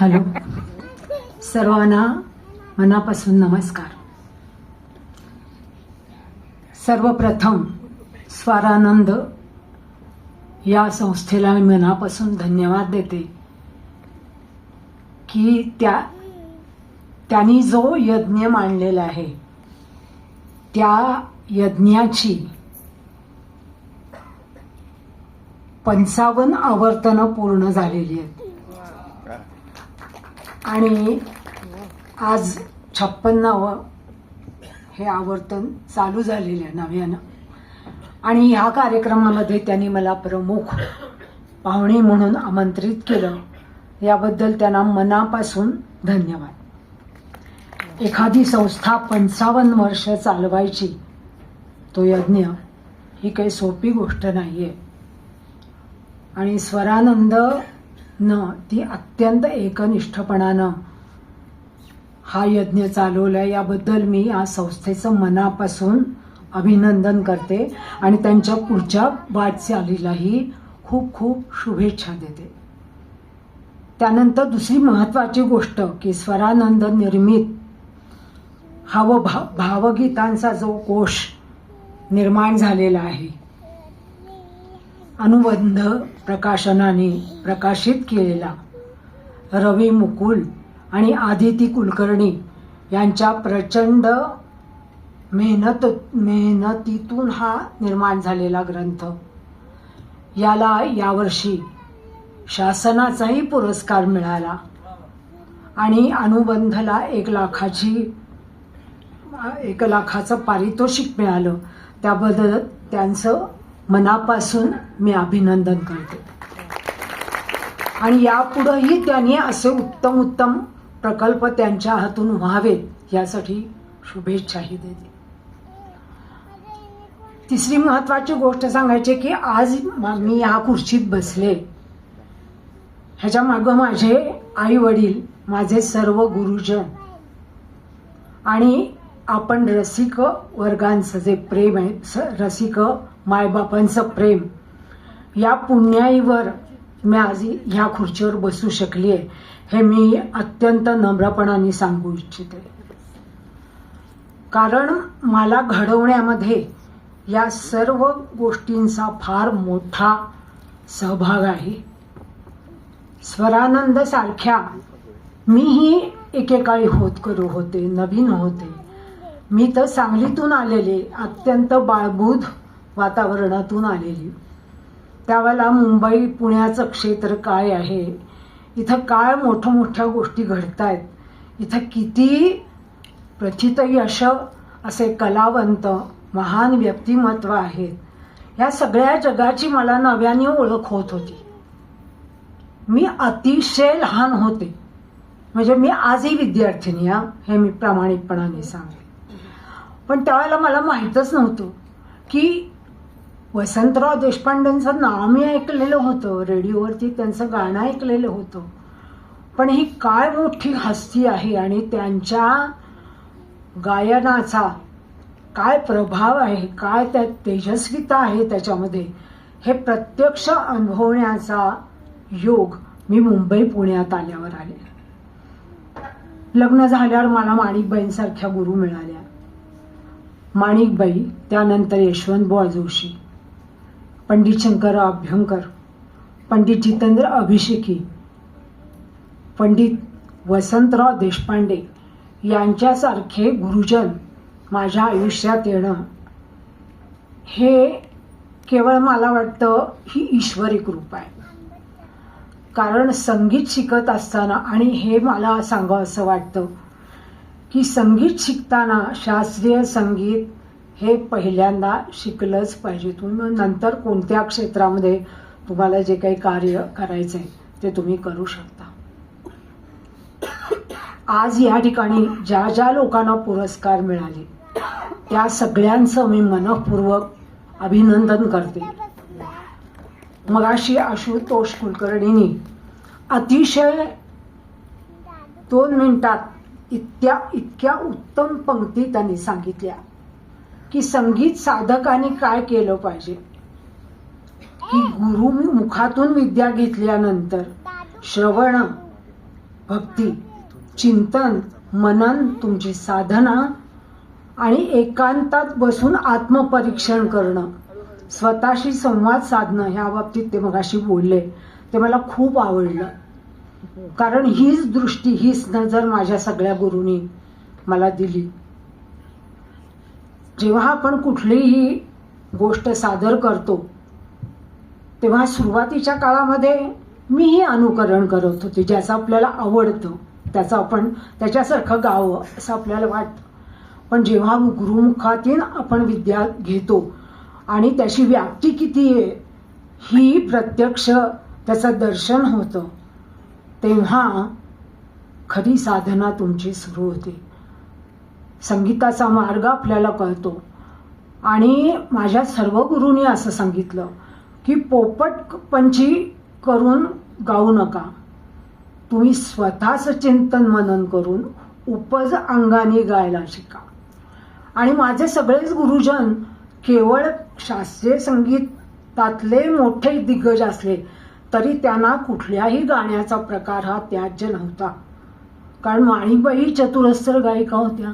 Hello. सर्वांना मनापासून नमस्कार. सर्वप्रथम स्वारानंद या संस्थेला मी मनापासून धन्यवाद देते की त्या त्यांनी जो यज्ञ मांडलेला आहे त्या यज्ञाची पंचावन्न आवर्तनं पूर्ण झालेली आहेत. आणि आज छप्पन्नावं हे आवर्तन चालू झालेलं आहे नव्यानं. आणि ह्या कार्यक्रमामध्ये त्यांनी मला प्रमुख पाहुणे म्हणून आमंत्रित केलं. याबद्दल त्यांना मनापासून धन्यवाद. एखादी संस्था पंचावन्न वर्ष चालवायची तो यज्ञ ही काही सोपी गोष्ट नाही आहे आणि स्वरानंद न ती अत्यंत एकनिष्ठपणानं हा यज्ञ चालवला याबद्दल मी या संस्थेचं मनापासून अभिनंदन करते आणि त्यांच्या पुढच्या वाटचालीलाही खूप खूप शुभेच्छा देते. त्यानंतर दुसरी महत्त्वाची गोष्ट की स्वरानंद निर्मित हा व भा भावगीतांचा जो कोश निर्माण झालेला आहे. अनुबंध प्रकाशनाने प्रकाशित केलेला. रवी मुकुल आणि आदिती कुलकर्णी यांच्या प्रचंड मेहनत मेहनतीतून हा निर्माण झालेला ग्रंथ. याला यावर्षी शासनाचाही पुरस्कार मिळाला आणि अनुबंधला एक लाखाची एक लाखाचं पारितोषिक मिळालं. त्याबद्दल त्यांचं मनापासून मी अभिनंदन करते. आणि यापुढंही त्यांनी असे उत्तम उत्तम प्रकल्प त्यांच्या हातून व्हावेत यासाठी शुभेच्छाही देते. तिसरी महत्वाची गोष्ट सांगायची की आज मी या खुर्चीत बसले. ह्याच्या मागं माझे आई वडील माझे सर्व गुरुजन आणि आपण रसिक वर्गांचं जे प्रेम आहे रसिक मायबापांचं प्रेम. या पुण्याईवर मी आज ह्या खुर्चीवर बसू शकली आहे हे मी अत्यंत नम्रपणाने सांगू इच्छिते. कारण मला घडवण्यामध्ये या सर्व गोष्टींचा फार मोठा सहभाग आहे. स्वरानंद सारख्या मीही एकेकाळी होत करू होते नवीन होते. मी तर सांगलीतून आलेले अत्यंत बाळबूध वातावरणातून आलेली. त्यावेळेला मुंबई पुण्याचं क्षेत्र काय आहे? इथं काय मोठ्या मोठ्या गोष्टी घडत आहेत इथं किती प्रथित यश असे कलावंत महान व्यक्तिमत्व आहेत? या सगळ्या जगाची मला नव्याने ओळख होत होती. मी अतिशय लहान होते. म्हणजे मी आजही विद्यार्थिनी हा हे मी प्रामाणिकपणाने सांगेन. पण त्यावेळेला मला माहीतच नव्हतं की वसंतराव देशपांडेंचं नाव मी ऐकलेलं होतं रेडिओवरती त्यांचं गाणं ऐकलेलं होतं. पण ही काय मोठी हस्ती आहे आणि त्यांच्या गायनाचा काय प्रभाव आहे काय त्या तेजस्विता आहे त्याच्यामध्ये हे प्रत्यक्ष अनुभवण्याचा योग मी मुंबई पुण्यात आल्यावर आले. लग्न झाल्यावर मला माणिकबाईंसारख्या गुरु मिळाल्या. माणिकबाई त्यानंतर यशवंतबुवा जोशी. पंडित शंकरराव अभ्यंकर पंडित जितेंद्र अभिषेकी पंडित वसंतराव देशपांडे यांच्यासारखे गुरुजन माझ्या आयुष्यात येणं हे केवळ मला वाटतं ही ईश्वरी कृपा आहे. कारण संगीत शिकत असताना आणि हे मला सांगावं असं वाटतं की संगीत शिकताना शास्त्रीय संगीत हे पहिल्यांदा शिकलंच पाहिजे. तुम्ही नंतर कोणत्या क्षेत्रामध्ये तुम्हाला जे काही कार्य करायचं आहे ते तुम्ही करू शकता. आज या ठिकाणी ज्या ज्या लोकांना पुरस्कार मिळाले त्या सगळ्यांचं मी मनपूर्वक अभिनंदन करते. मगाशी आशुतोष कुलकर्णींनी अतिशय दोन मिनिटात इतक्या इतक्या उत्तम पंक्ती त्यांनी सांगितल्या. की संगीत साधकाने काय केलं पाहिजे? की गुरु मुखातून विद्या घेतल्यानंतर श्रवण भक्ती चिंतन मनन तुमची साधना आणि एकांतात बसून आत्मपरीक्षण करणं स्वतःशी संवाद साधणं ह्या बाबतीत ते मगाशी बोलले. ते मला खूप आवडलं. कारण हीच दृष्टी हीच नजर माझ्या सगळ्या गुरुनी मला दिली. जेव्हा आपण कुठलीही गोष्ट सादर करतो तेव्हा सुरुवातीच्या काळामध्ये मीही अनुकरण करत होते ज्याचं आपल्याला आवडतं त्याचं आपण त्याच्यासारखं गावं असं आपल्याला वाटतं. पण जेव्हा गुरुमुखातून आपण विद्या घेतो आणि त्याची व्याप्ती किती आहे ही प्रत्यक्ष त्याचं दर्शन होतं तेव्हा खरी साधना तुमची सुरू होते. संगीताचा मार्ग आपल्याला कळतो. आणि माझ्या सर्व गुरूंनी असं सांगितलं की पोपट पंची करून गाऊ नका. तुम्ही स्वतःच चिंतन मनन करून उपज अंगाने गायला शिका. आणि माझे सगळेच गुरुजन केवळ शास्त्रीय संगीतातले मोठे दिग्गज असले तरी त्यांना कुठल्याही गाण्याचा प्रकार हा त्याज्य नव्हता. कारण माणिकबाई चतुरस्त्र गायिका होत्या.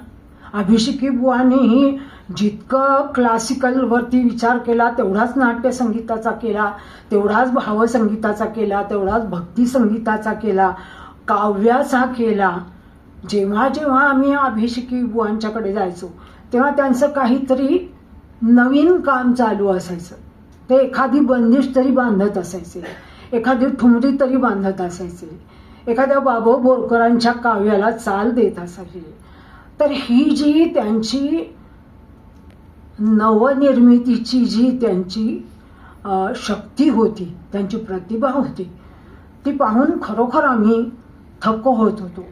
अभिषेकी बुवांनीही जितकं क्लासिकल वरती विचार केला तेवढाच नाट्यसंगीताचा केला तेवढाच भावसंगीताचा केला तेवढाच भक्ती संगीताचा केला काव्याचा केला. जेव्हा जेव्हा आम्ही अभिषेकी बुवांच्याकडे जायचो तेव्हा त्यांचं काहीतरी नवीन काम चालू असायचं. ते एखादी बंदिश तरी बांधत असायचे एखादी ठुमरी तरी बांधत असायचे एखाद्या बाबो बोरकरांच्या काव्याला चाल देत असायचे. तर ही जी त्यांची नवनिर्मितीची जी त्यांची शक्ती होती त्यांची प्रतिभा होती ती पाहून खरोखर आम्ही थक्क होत होतो.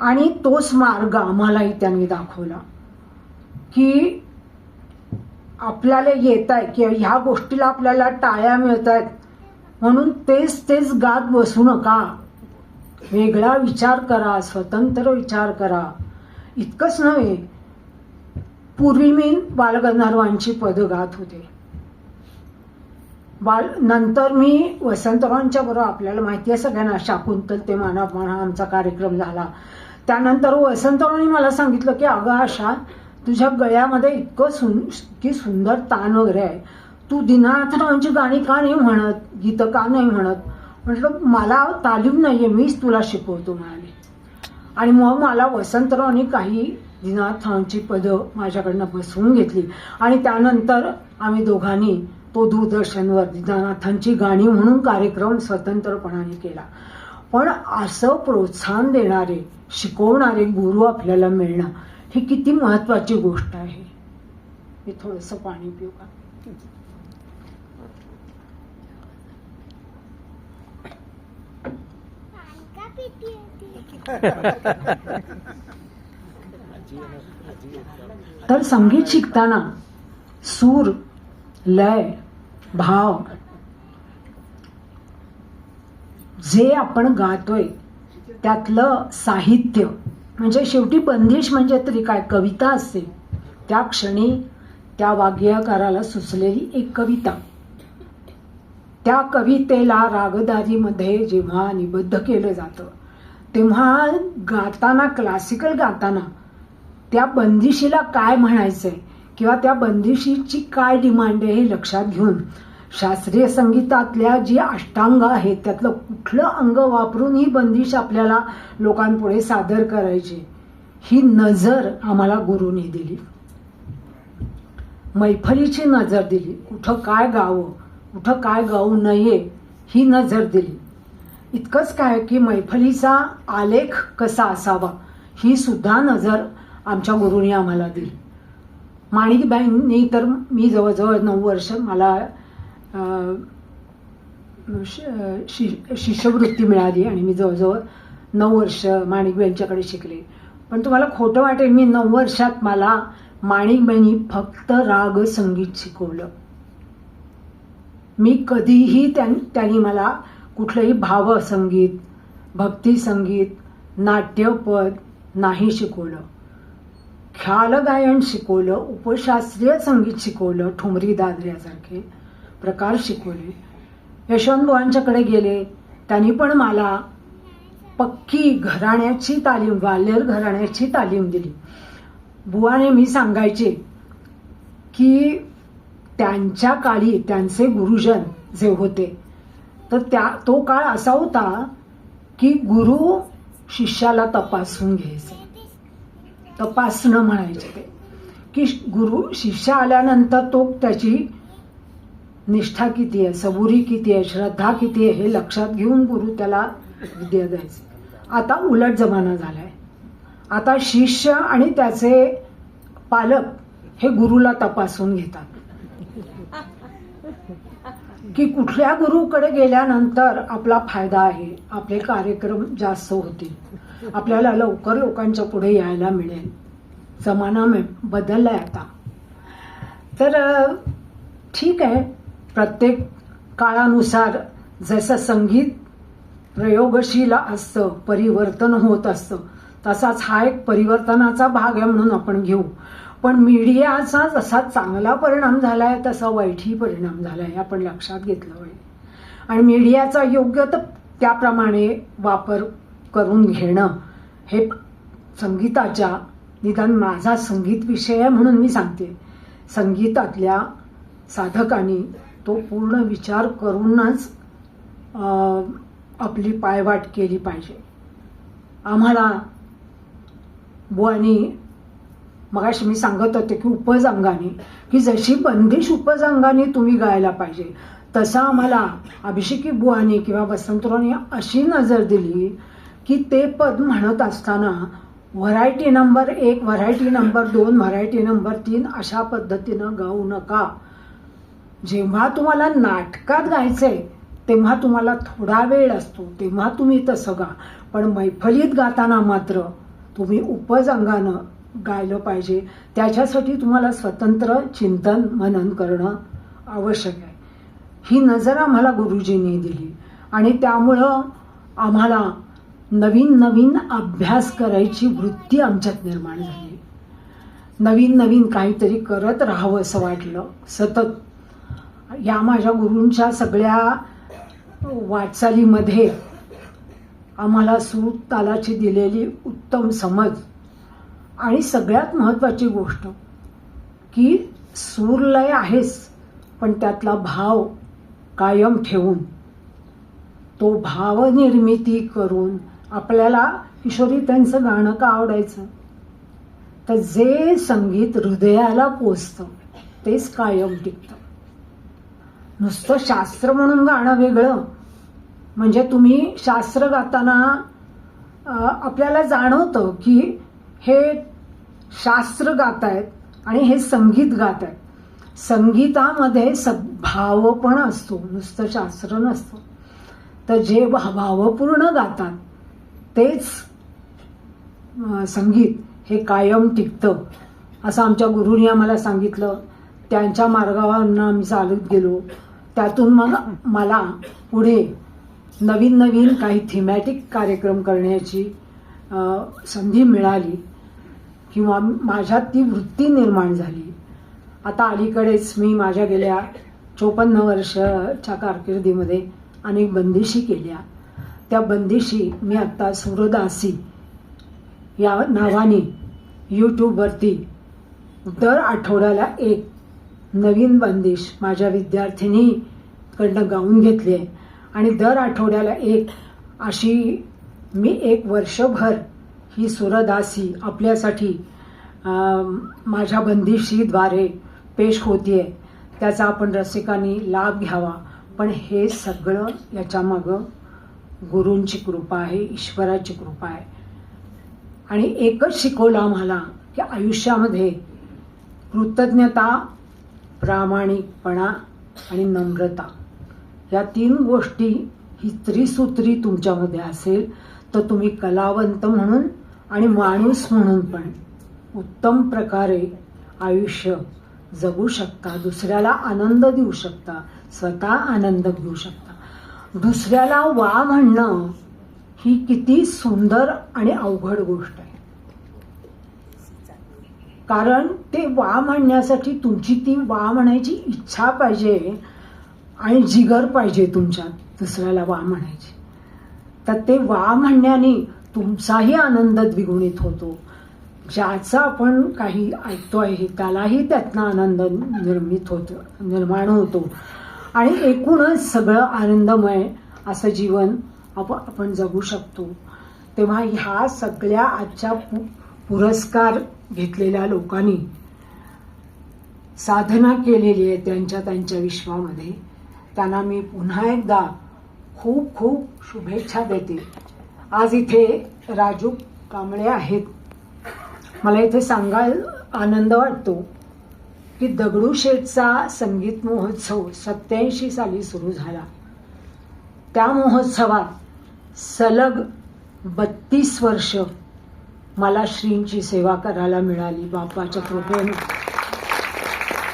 आणि तोच मार्ग आम्हालाही त्यांनी दाखवला की आपल्याला येत आहे की ह्या गोष्टीला आपल्याला टाळ्या मिळत आहेत म्हणून तेच तेच गात बसू नका. वेगळा विचार करा स्वतंत्र विचार करा. इतकंच नव्हे. पूर्वी मी बालगंधर्वांची पदं गात होते. बाल नंतर मी वसंतरावांच्या बरोबर आपल्याला माहिती आहे सगळ्यांना शाकुंतल ते माना म्हणा आमचा कार्यक्रम झाला. त्यानंतर वसंतरावांनी मला सांगितलं की अगं आशा तुझ्या गळ्यामध्ये इतकं सुन की सुंदर ताण वगैरे आहे. तू दीनानाथरावांची गाणी का नाही म्हणत गीतं का नाही म्हणत? म्हटलं मला तालीम नाही आहे मीच तुला शिकवतो म्हणाले. आणि मग मला वसंतरावांनी काही दिनाथांची पदं माझ्याकडनं बसवून घेतली. आणि त्यानंतर आम्ही दोघांनी तो दूरदर्शनवर दिनाथांची गाणी म्हणून कार्यक्रम स्वतंत्रपणाने केला. पण असं प्रोत्साहन देणारे शिकवणारे गुरु आपल्याला मिळणं ही किती महत्वाची गोष्ट आहे. मी थोडंसं पाणी पिऊ का? तर संगीत शिकताना सूर लय भाव जे आपण गातोय त्यातलं साहित्य म्हणजे शेवटी बंदिश म्हणजे तरी काय कविता असते. त्या क्षणी त्या वाग्यकाराला सुचलेली एक कविता. त्या कवितेला रागदारीमध्ये जेव्हा निबद्ध केलं जातं तेव्हा गाताना क्लासिकल गाताना त्या बंदिशीला काय म्हणायचंय? किंवा त्या बंदिशीची काय डिमांड आहे हे लक्षात घेऊन शास्त्रीय संगीतातल्या जी अष्टांग आहेत त्यातलं कुठलं अंग वापरून ही बंदिश आपल्याला लोकांपुढे सादर करायची? ही नजर आम्हाला गुरुने दिली. मैफलीची नजर दिली. कुठं काय गावं कुठं काय गाऊ नये ही नजर दिली. इतकंच काय की मैफलीचा आलेख कसा असावा? ही सुद्धा नजर आमच्या गुरुनी आम्हाला दिली. माणिकबाईंनी तर मी जवळजवळ नऊ वर्ष मला शि- शिष्यवृत्ती मिळाली आणि मी जवळजवळ नऊ वर्ष माणिकबाईंच्याकडे शिकले. पण तुम्हाला खोटं वाटेल मी नऊ वर्षात मला माणिकबाईंनी फक्त राग संगीत शिकवलं. मी कधीही त्यां त्यांनी मला कुठलंही भावसंगीत भक्ती संगीत नाट्यपद नाही शिकवलं. ख्याल गायन शिकवलं उपशास्त्रीय संगीत शिकवलं ठुमरी दादऱ्यासारखे प्रकार शिकवले. यशवंत बुवांच्याकडे गेले. त्यांनी पण मला पक्की घराण्याची तालीम ग्वाल्हेर घराण्याची तालीम दिली. बुवाने मी सांगायचे की त्यांच्या काळी त्यांचे गुरुजन जे होते तर त्या तो काळ असा होता की गुरु शिष्याला तपासून घ्यायचे. तपासणं म्हणायचे ते. की गुरु शिष्य आल्यानंतर तो त्याची निष्ठा किती आहे सबुरी किती आहे श्रद्धा किती आहे हे लक्षात घेऊन गुरु त्याला विद्या द्यायचे. आता उलट जमाना झालाय. आता शिष्य आणि त्याचे पालक हे गुरुला तपासून घेतात. की कुठल्या गुरुकडे गेल्यानंतर आपला फायदा आहे. आपले कार्यक्रम जास्त होतील. आपल्याला लवकर लोकांच्या पुढे यायला मिळेल. जमाना मे- आहे आता. तर ठीक आहे. प्रत्येक काळानुसार जसं संगीत प्रयोगशील असतं परिवर्तन होत असतं तसाच हा एक परिवर्तनाचा भाग आहे म्हणून आपण घेऊ. पण मीडियाचा जसा चांगला परिणाम झालाय तसा वाईटही परिणाम झालाय आहे आपण लक्षात घेतलं पाहिजे. आणि मीडियाचा योग्य तर त्याप्रमाणे वापर करून घेणं हे संगीताच्या निदान माझा संगीत विषय आहे म्हणून मी सांगते. संगीतातल्या साधकांनी तो पूर्ण विचार करूनच आपली पायवाट केली पाहिजे. आम्हाला बुवानी मगाशी मी सांगत होते की उपज अंगाने की जशी बंदिश उपज अंगाने तुम्ही गायला पाहिजे तसा आम्हाला अभिषेकी बुवाने किंवा वसंतरावनी अशी नजर दिली की ते पद म्हणत असताना व्हरायटी नंबर एक व्हरायटी नंबर दोन व्हरायटी नंबर तीन अशा पद्धतीनं गाऊ नका. जेव्हा तुम्हाला नाटकात गायचंय तेव्हा तुम्हाला थोडा वेळ असतो तेव्हा तुम्ही तसं गा. पण मैफलीत गाताना मात्र तुम्ही उपज अंगानं गायलं पाहिजे. त्याच्यासाठी तुम्हाला स्वतंत्र चिंतन मनन करणं आवश्यक आहे. ही नजर आम्हाला गुरुजींनी दिली. आणि त्यामुळं आम्हाला नवीन नवीन अभ्यास करायची वृत्ती आमच्यात निर्माण झाली. नवीन नवीन काहीतरी करत राहावं असं वाटलं. सतत. या माझ्या गुरूंच्या सगळ्या वाटचालीमध्ये आम्हाला सूर तालाची दिलेली उत्तम समज आणि सगळ्यात महत्त्वाची गोष्ट की सूरलय आहेच पण त्यातला भाव कायम ठेवून. तो भावनिर्मिती करून आपल्याला किशोरी त्यांचं गाणं का आवडायचं? तर जे संगीत हृदयाला पोचतं तेच कायम टिकतं. नुसतं शास्त्र म्हणून गाणं वेगळं. म्हणजे तुम्ही शास्त्र गाताना आपल्याला जाणवतं की हे शास्त्र गातायत आणि हे संगीत गात आहेत संगीतामध्ये स भाव पण असतो नुसतं शास्त्र नसतं. तर जे भा- भावपूर्ण गातात तेच संगीत हे कायम टिकतं. असं आमच्या गुरुनी आम्हाला सांगितलं. त्यांच्या मार्गावर आम्ही चालत गेलो. त्यातून मग मला पुढे नवीन नवीन काही थिमॅटिक कार्यक्रम करण्याची संधी मिळाली. किंवा माझ्यात ती वृत्ती निर्माण झाली. आता अलीकडेच मी माझ्या गेल्या चोपन्न वर्षाच्या कारकिर्दीमध्ये अनेक बंदिशी केल्या. त्या बंदिशी मी आत्ता सूरदासी या नावाने यूट्यूबवरती दर आठवड्याला एक नवीन बंदिश माझ्या विद्यार्थिनीकडनं गाऊन घेतली आहे. आणि दर आठवड्याला एक अशी मी एक वर्षभर ही सुरदासी आपल्यासाठी माझ्या बंदिशीद्वारे पेश होतीये. त्याचा आपण रसिकांनी लाभ घ्यावा. पण हे सगळं याच्यामागं गुरूंची कृपा आहे ईश्वराची कृपा आहे. आणि एकच शिकवलं आम्हाला की आयुष्यामध्ये कृतज्ञता प्रामाणिकपणा आणि नम्रता या तीन गोष्टी ही त्रिसूत्री तुमच्यामध्ये असेल तर तुम्ही कलावंत म्हणून आणि माणूस म्हणून पण उत्तम प्रकारे आयुष्य जगू शकता दुसऱ्याला आनंद देऊ शकता स्वतः आनंद घेऊ शकता. दुसऱ्याला वा म्हणणं ही किती सुंदर आणि अवघड गोष्ट आहे. कारण ते वा म्हणण्यासाठी तुमची ती वा म्हणायची इच्छा पाहिजे आणि जिगर पाहिजे तुमच्यात दुसऱ्याला वा म्हणायची. तर ते वा म्हणण्याने तुमचाही आनंद द्विगुणित होतो. ज्याचा आपण काही ऐकतो आहे त्यालाही त्यातनं आनंद निर्मित होतो निर्माण होतो. आणि एकूणच सगळं आनंदमय असं जीवन आप आपण जगू शकतो. तेव्हा ह्या सगळ्या आजच्या पु पुरस्कार घेतलेल्या लोकांनी साधना केलेली आहे त्यांच्या त्यांच्या विश्वामध्ये. त्यांना मी पुन्हा एकदा खूप खूप शुभेच्छा देते. आज इथे राजू कांबळे आहेत. मला इथे सांगायला आनंद वाटतो की दगडूशेठचा संगीत महोत्सव सत्याऐंशी साली सुरू झाला. त्या महोत्सवात सलग बत्तीस वर्ष मला श्रींची सेवा करायला मिळाली बापाच्या कृपेने.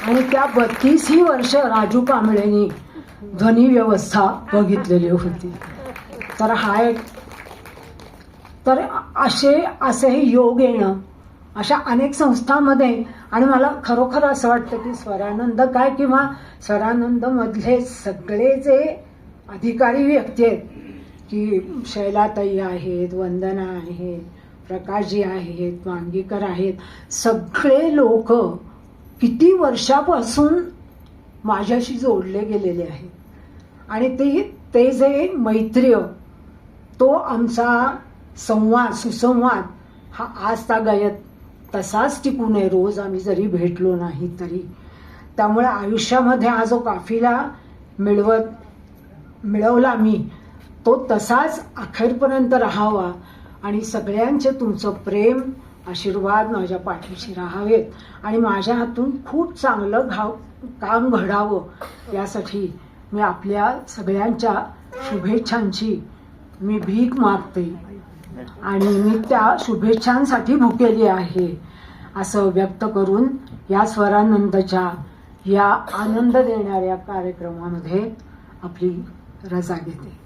आणि त्या बत्तीसही वर्ष राजू कांबळेनी ध्वनी व्यवस्था बघितलेली होती. तर हा एक तर असे असेही योग येणं अशा अनेक संस्थांमध्ये आणि मला खरोखर असं वाटतं की स्वरानंद काय किंवा स्वरानंद मधले सगळे जे अधिकारी व्यक्ती आहेत की शैलाताई आहेत वंदना आहेत प्रकाशजी आहेत वांगीकर आहेत सगळे लोक किती वर्षापासून माझ्याशी जोडले गेलेले आहेत. आणि ते ते जे मैत्र्य तो आमचा संवाद सुसंवाद हा आज तागायत तसाच टिकू नये. रोज आम्ही जरी भेटलो नाही तरी. त्यामुळे आयुष्यामध्ये हा जो काफिला मिळवत मिळवला मी तो तसाच अखेरपर्यंत राहावा आणि सगळ्यांचे तुमचं प्रेम आशीर्वाद माझ्या पाठीशी राहावेत आणि माझ्या हातून खूप चांगलं घाव काम घडावं यासाठी मी आपल्या सगळ्यांच्या शुभेच्छांची मी भीक मागते. आणि मी त्या शुभेच्छांसाठी भुकेली आहे असं व्यक्त करून या स्वरानंदच्या या आनंद देणाऱ्या कार्यक्रमामध्ये आपली रजा घेते.